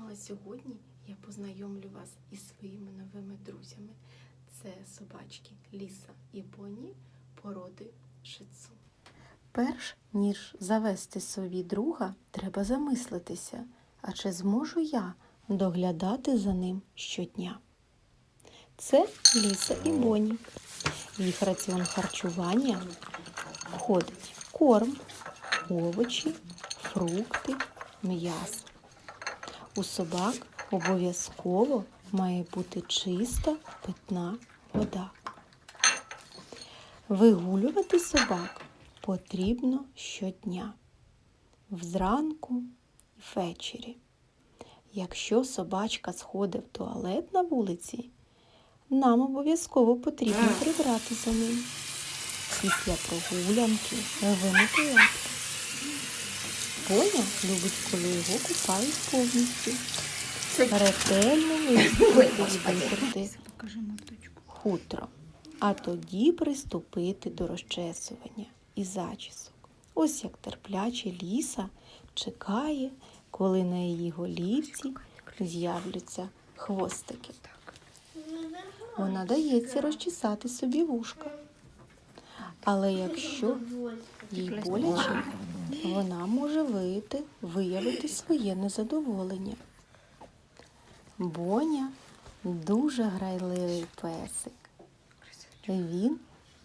Ну а сьогодні я познайомлю вас із своїми новими друзями. Це собачки Ліса і Бонні породи шицу. Перш ніж завести собі друга, треба замислитися, а чи зможу я доглядати за ним щодня. Це Ліса і Бонні. Їх раціон харчування входить корм, овочі, фрукти, м'ясо. У собак обов'язково має бути чиста питна вода. Вигулювати собак потрібно щодня, взранку і ввечері. Якщо собачка сходить в туалет на вулиці, нам обов'язково потрібно прибрати за ним. Після прогулянки вимити лапки. Поня любить, коли його купають повністю. Ретельно витерти хутро, а тоді приступити до розчесування і зачісок. Ось як терпляче ліса чекає, коли на її голівці з'являться хвостики. Вона дається розчесати собі вушка. Але якщо їй боляче, вона може вийти, виявити своє незадоволення. Боня дуже грайливий песик. Він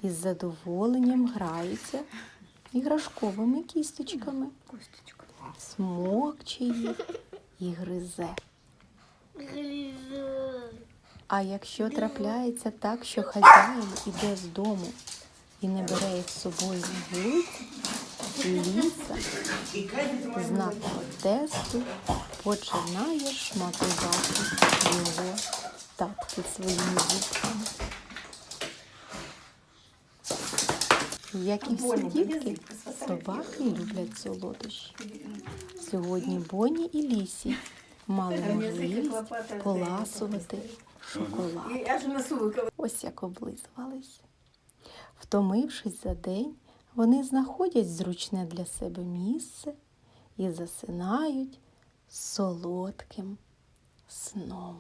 із задоволенням грається іграшковими кісточками, смокче їх і гризе. А якщо трапляється так, що хазяїн іде з дому і не бере їх з собою вулицю, ліса знак протесту починає шматувати його тапки своїми зубками. Як і всі дітки, собаки люблять солодощі. Сьогодні Бонні і Лісі мали можливість поласувати шоколад. Ось як облизувались. Втомившись за день, вони знаходять зручне для себе місце і засинають солодким сном.